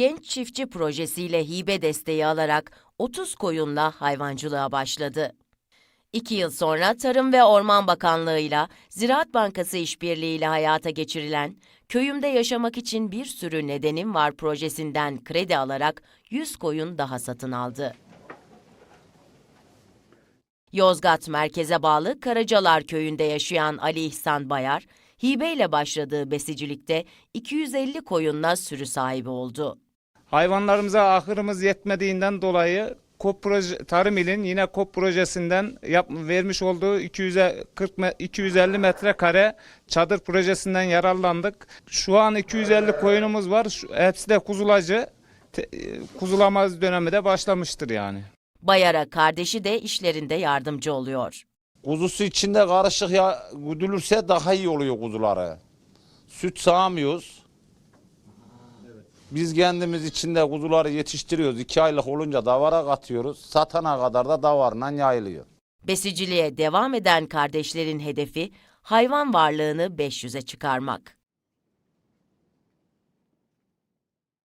Genç Çiftçi projesiyle hibe desteği alarak 30 koyunla hayvancılığa başladı. İki yıl sonra Tarım ve Orman Bakanlığı'yla Ziraat Bankası işbirliğiyle hayata geçirilen Köyümde Yaşamak için Bir Sürü Nedenim Var projesinden kredi alarak 100 koyun daha satın aldı. Yozgat merkeze bağlı Karacalar köyünde yaşayan Ali İhsan Bayar, hibeyle başladığı besicilikte 250 koyunla sürü sahibi oldu. Hayvanlarımıza ahırımız yetmediğinden dolayı KOP proje, Tarım İl'in yine KOP projesinden yap, vermiş olduğu 240 me- 250 metrekare çadır projesinden yararlandık. Şu an 250 koyunumuz var. Şu, hepsi de kuzulacı. Te- e, kuzulama dönemi de başlamıştır yani. Bayar'a kardeşi de işlerinde yardımcı oluyor. Kuzusu içinde karışık ya güdülürse daha iyi oluyor kuzuları. Süt sağmıyoruz. Biz kendimiz içinde kuzuları yetiştiriyoruz. İki aylık olunca davara katıyoruz. Satana kadar da davarla yayılıyor. Besiciliğe devam eden kardeşlerin hedefi hayvan varlığını 500'e çıkarmak.